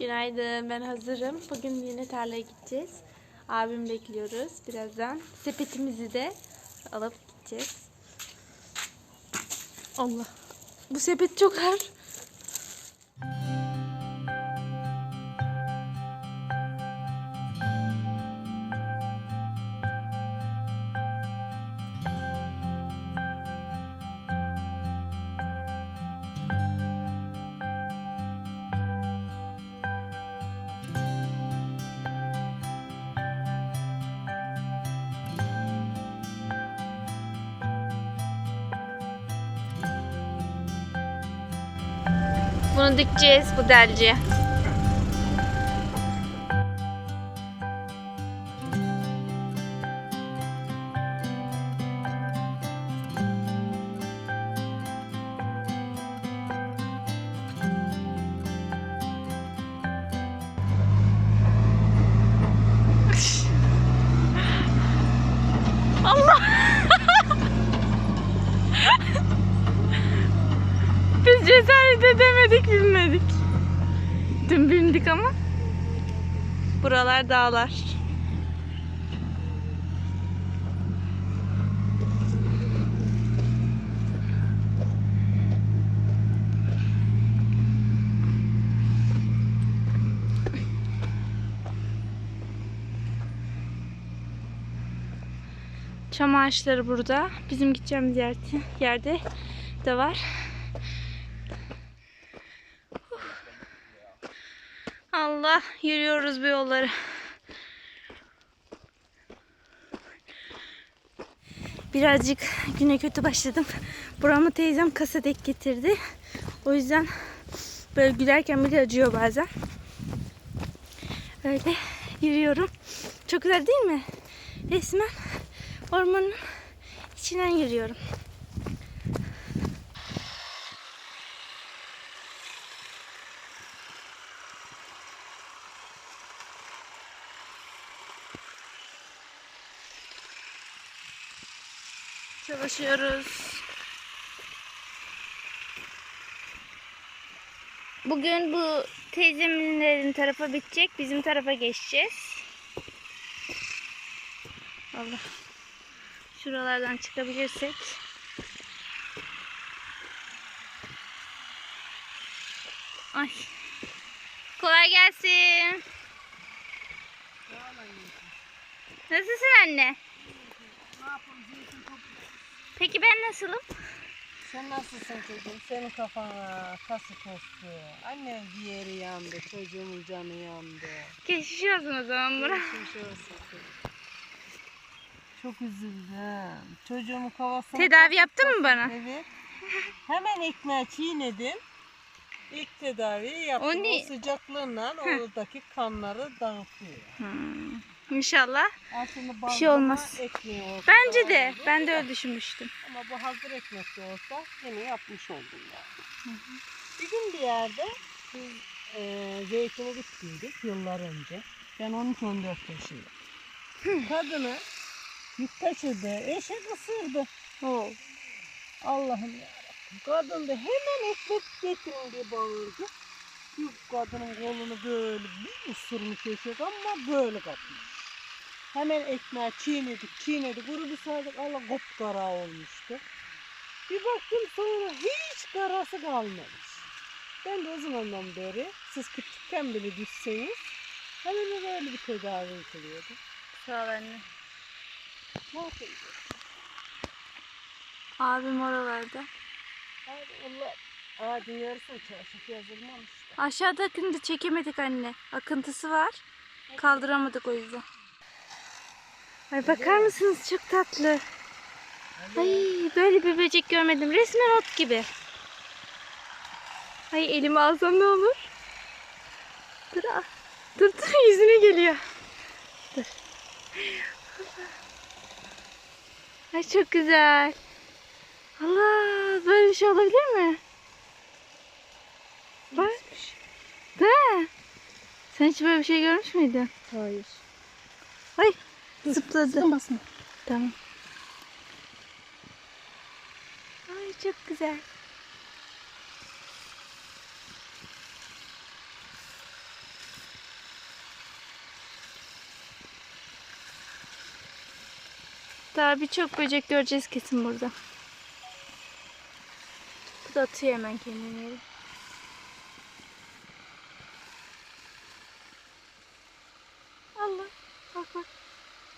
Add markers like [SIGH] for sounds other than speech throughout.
Günaydın, ben hazırım. Bugün yine tarlaya gideceğiz. Abim bekliyoruz birazdan. Sepetimizi de alıp gideceğiz. Allah. Bu sepet çok ağır. Bunu dikeceğiz bu delciye. Buralar dağlar. Çam ağaçları burada. Bizim gideceğimiz yerde, yerde de var. Allah yürüyoruz bu yolları. Birazcık güne kötü başladım. Buramı teyzem kasa dek getirdi. O yüzden böyle gülerken bile acıyor bazen. Öyle yürüyorum. Çok güzel değil mi? Resmen ormanın içinden yürüyorum. Çalışıyoruz. Bugün bu teyzeminlerin tarafa bitecek. Bizim tarafa geçeceğiz. Allah. Şuralardan çıkabilirsek. Ay. Kolay gelsin. Nasılsın anne? Peki ben nasılım? Sen nasılsın çocuğum? Senin kafana kası tostu. Annem ciğeri yandı, çocuğumun canı yandı. Geçmiş olsun o zaman Burak. Geçmiş olsun çocuğum. Çok üzüldüm. Çocuğumun kafasını... Tedavi yaptın mı bana? Evet. Hemen ekmeği çiğnedim. İlk tedaviyi yaptım. O O, ne- sıcaklığından oradaki kanları dağıtıyor. Hmm. İnşallah. Aslında Bir şey olmaz. ekmeği olsa Bence de. iyi. Ben de öyle düşünmüştüm. Ama bu hazır ekmek de olsa yine yapmış oldum yani. Bir gün bir yerde biz e, zeytine gittiydik yıllar önce. Ben 13-14 yaşındayım. Kadını yük taşıdı, eşek ısırdı. Oo. Allah'ım yarabbim. Kadın da hemen ekmek getirin diye bağırdı. Yük kadının kolunu böyle bir ısırmış eşek ama böyle kapmış. Hemen ekmeği çiğnedik, çiğnedik. Bir sardık, Allah kopkara olmuştu. Bir baktım sonra hiç karası kalmamış. Ben de o zamandan beri siz küçükken bile düşseniz hemen böyle bir tedavi yapılıyordu. Sağ ol anne. Ne yapayım? Abim oralarda. Abi Allah ağacın yarısını çarşaf yazılmamıştı. Aşağıda akıntı çekemedik anne. Akıntısı var. Kaldıramadık o yüzden. Ay bakar mısınız çok tatlı. Ay böyle bir böcek görmedim. Resmen ot gibi. Ay elimi alsam ne olur? Dur, ah. dur dur yüzüne geliyor. Dur. Ay çok güzel. Allah böyle bir şey olabilir mi? Bak. Değil mi? Sen hiç böyle bir şey görmüş müydün? Hayır. Ay Zıpladı. Zıplamasın. Tamam. Ay çok güzel. Daha birçok böcek göreceğiz kesin burada. Bu da atıyor hemen kendini. Allah bak bak.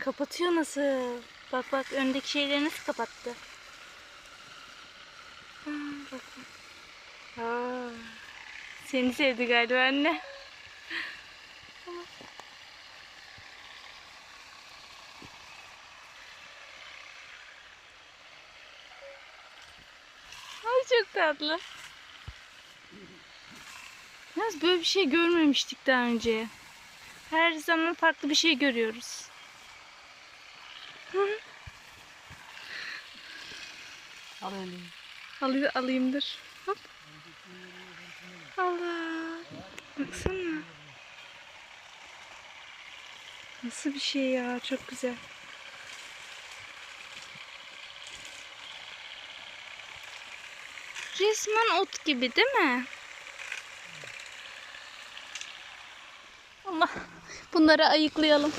Kapatıyor nasıl? Bak bak öndeki şeyleri nasıl kapattı? Bak bak. Aa, seni sevdi galiba anne. Ay çok tatlı. Yalnız böyle bir şey görmemiştik daha önce. Her zaman farklı bir şey görüyoruz. Al elini. Alayım, alayımdır. Hop. Allah. Baksana. Nasıl bir şey ya? Çok güzel. Resmen ot gibi değil mi? Allah. Bunları ayıklayalım.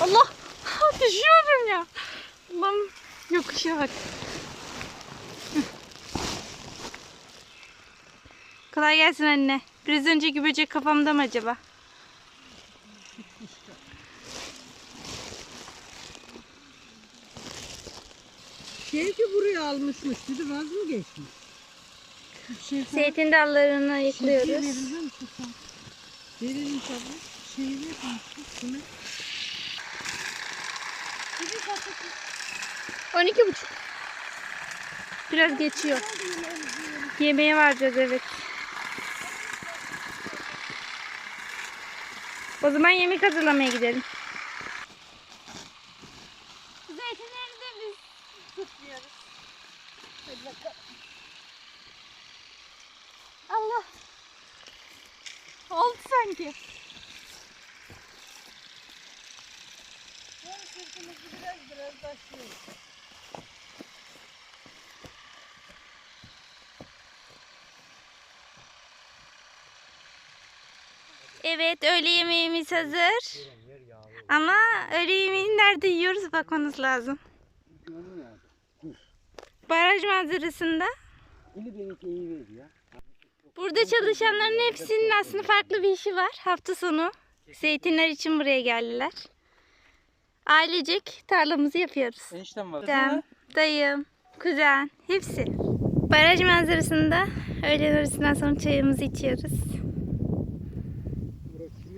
Allah. [LAUGHS] Düşüyorum ya. Allah'ım yokuşa bak. Kolay gelsin anne. Biraz önceki böcek kafamda mı acaba? Şey ki buraya almışmış. Dedi vaz mı geçmiş? Şey Zeytin dallarını Şey ayıklıyoruz. verir misin sen? Verelim tabii. Şey verir misin? Şunu. 12 buçuk. Biraz geçiyor. Yemeğe varacağız evet. O zaman yemek hazırlamaya gidelim. Zeytinleri de biz tutmuyoruz. Hadi bakalım. Allah. Oldu sanki. Böyle sırtımızı biraz biraz başlıyoruz. Evet öğle yemeğimiz hazır. Ama öğle yemeğini nerede yiyoruz bakmanız lazım. Baraj manzarasında. Burada çalışanların hepsinin aslında farklı bir işi var. Hafta sonu zeytinler için buraya geldiler. Ailecek tarlamızı yapıyoruz. Eniştem var. Dedem, dayım, kuzen hepsi. Baraj manzarasında öğlen arasından sonra çayımızı içiyoruz.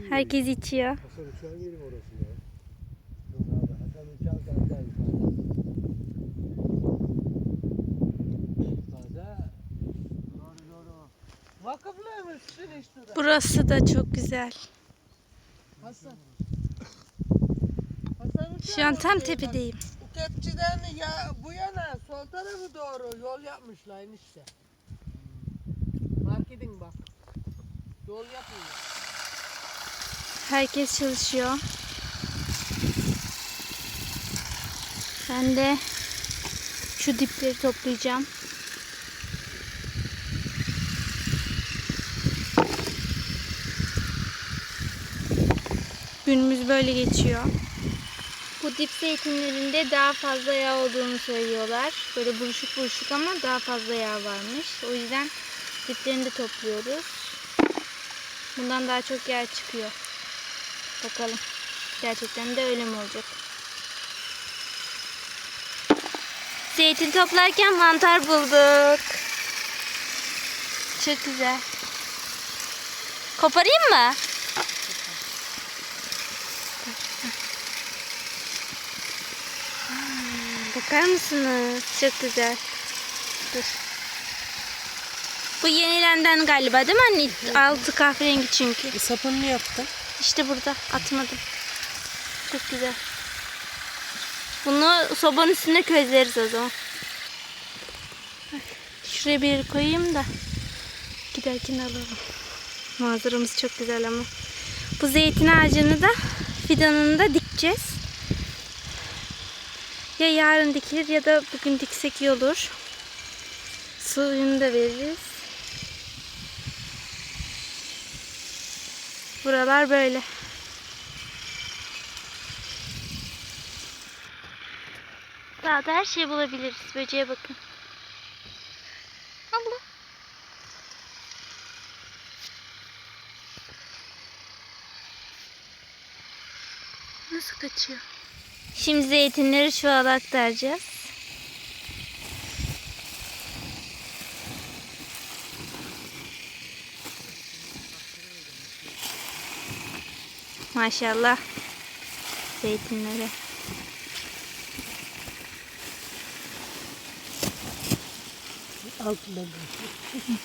Herkes içiyor. Burası da çok güzel. Hasan. Hasan Şu an tam tepedeyim. Bu kepçeden ya bu yana sol tarafı doğru yol yapmışlar işte. Fark edin bak. Yol yapıyor. Herkes çalışıyor. Ben de şu dipleri toplayacağım. Günümüz böyle geçiyor. Bu dip zeytinlerinde daha fazla yağ olduğunu söylüyorlar. Böyle buruşuk buruşuk ama daha fazla yağ varmış. O yüzden diplerini de topluyoruz. Bundan daha çok yağ çıkıyor. Bakalım. Gerçekten de öyle mi olacak? Zeytin toplarken mantar bulduk. Çok güzel. Koparayım mı? Hmm, Bakar mısınız? Çok güzel. Dur. Bu yenilenden galiba değil mi anne? Altı kahverengi çünkü. E, sapını yaptın? İşte burada atmadım. Çok güzel. Bunu sobanın üstüne közleriz o zaman. Şuraya bir koyayım da giderken alalım. Manzaramız çok güzel ama. Bu zeytin ağacını da fidanını da dikeceğiz. Ya yarın dikilir ya da bugün diksek iyi olur. Suyunu da veririz. Buralar böyle. Dağda her şeyi bulabiliriz. Böceğe bakın. Allah. Nasıl kaçıyor? Şimdi zeytinleri çuvala aktaracağız. Maşallah. Zeytinleri. Altından geçiyor.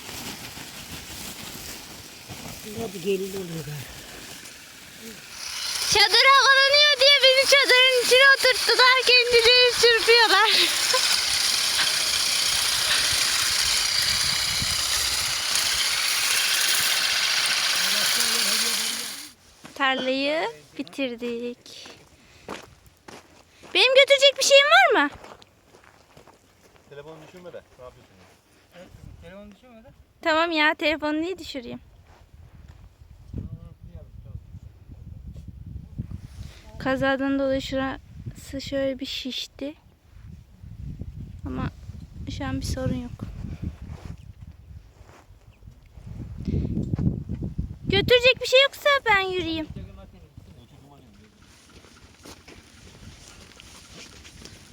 Hadi gelin oluyor galiba. Çadır havalanıyor diye beni çadırın içine oturttular. Kendileri çırpıyorlar. [LAUGHS] Tarlayı bitirdik. Benim götürecek bir şeyim var mı? Telefonu düşürme de. Ne yapıyorsun? Telefonu düşürme de. Tamam ya telefonu niye düşüreyim? Kazadan dolayı şurası şöyle bir şişti. Ama şu an bir sorun yok. Götürecek bir şey yoksa ben yürüyeyim.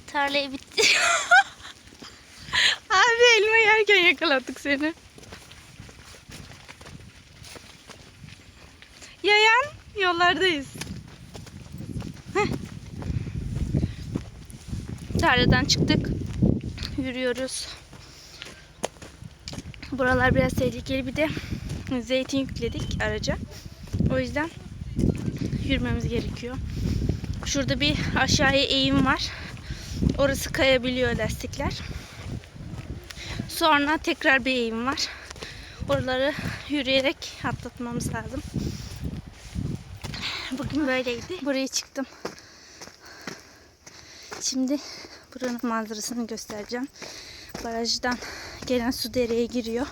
Tarlayı bitti. [LAUGHS] Abi elma yerken yakaladık seni. Yayan yollardayız. Tarladan çıktık. Yürüyoruz. Buralar biraz tehlikeli bir de zeytin yükledik araca. O yüzden yürümemiz gerekiyor. Şurada bir aşağıya eğim var. Orası kayabiliyor lastikler. Sonra tekrar bir eğim var. Oraları yürüyerek atlatmamız lazım. Bugün böyleydi. Buraya çıktım. Şimdi buranın manzarasını göstereceğim. Barajdan gelen su dereye giriyor.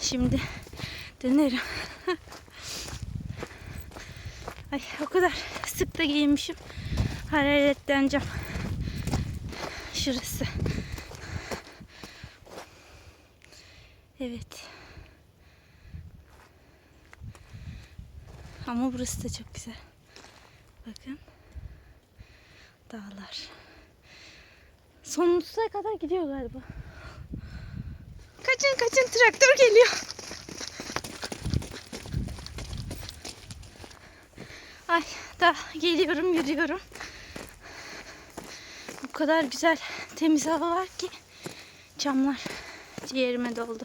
Şimdi dönerim. [LAUGHS] Ay o kadar sık da giyinmişim. Hararetleneceğim. Şurası. Evet. Ama burası da çok güzel. Bakın. Dağlar. Sonsuza kadar gidiyor galiba. Kaçın kaçın traktör geliyor. Ay da geliyorum yürüyorum. Bu kadar güzel temiz hava var ki camlar ciğerime doldu.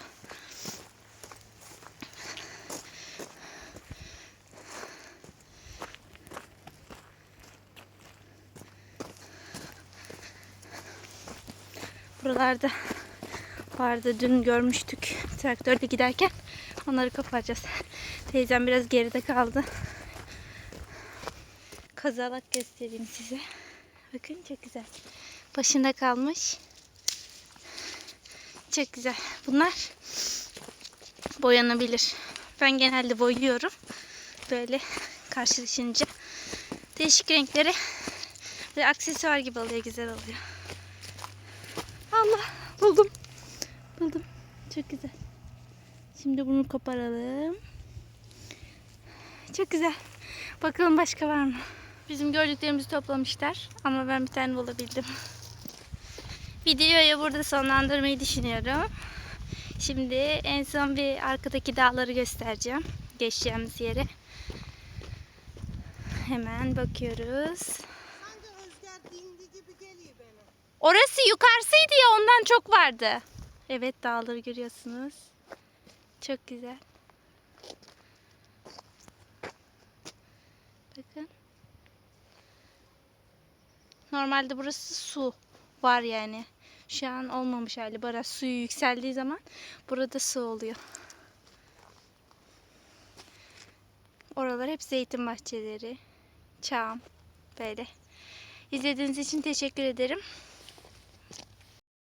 Buralarda vardı. Dün görmüştük traktörle giderken. Onları kapatacağız. Teyzem biraz geride kaldı. Kazalak göstereyim size. Bakın çok güzel. Başında kalmış. Çok güzel. Bunlar boyanabilir. Ben genelde boyuyorum. Böyle karşılaşınca değişik renkleri ve aksesuar gibi oluyor. Güzel oluyor. Allah buldum. Buldum. Çok güzel. Şimdi bunu koparalım. Çok güzel. Bakalım başka var mı? Bizim gördüklerimizi toplamışlar. Ama ben bir tane bulabildim. [LAUGHS] Videoyu burada sonlandırmayı düşünüyorum. Şimdi en son bir arkadaki dağları göstereceğim. Geçeceğimiz yere. Hemen bakıyoruz. Orası yukarısıydı ya ondan çok vardı. Evet dağları görüyorsunuz. Çok güzel. Bakın. Normalde burası su var yani. Şu an olmamış hali. Baraj suyu yükseldiği zaman burada su oluyor. Oralar hep zeytin bahçeleri. Çam. Böyle. İzlediğiniz için teşekkür ederim.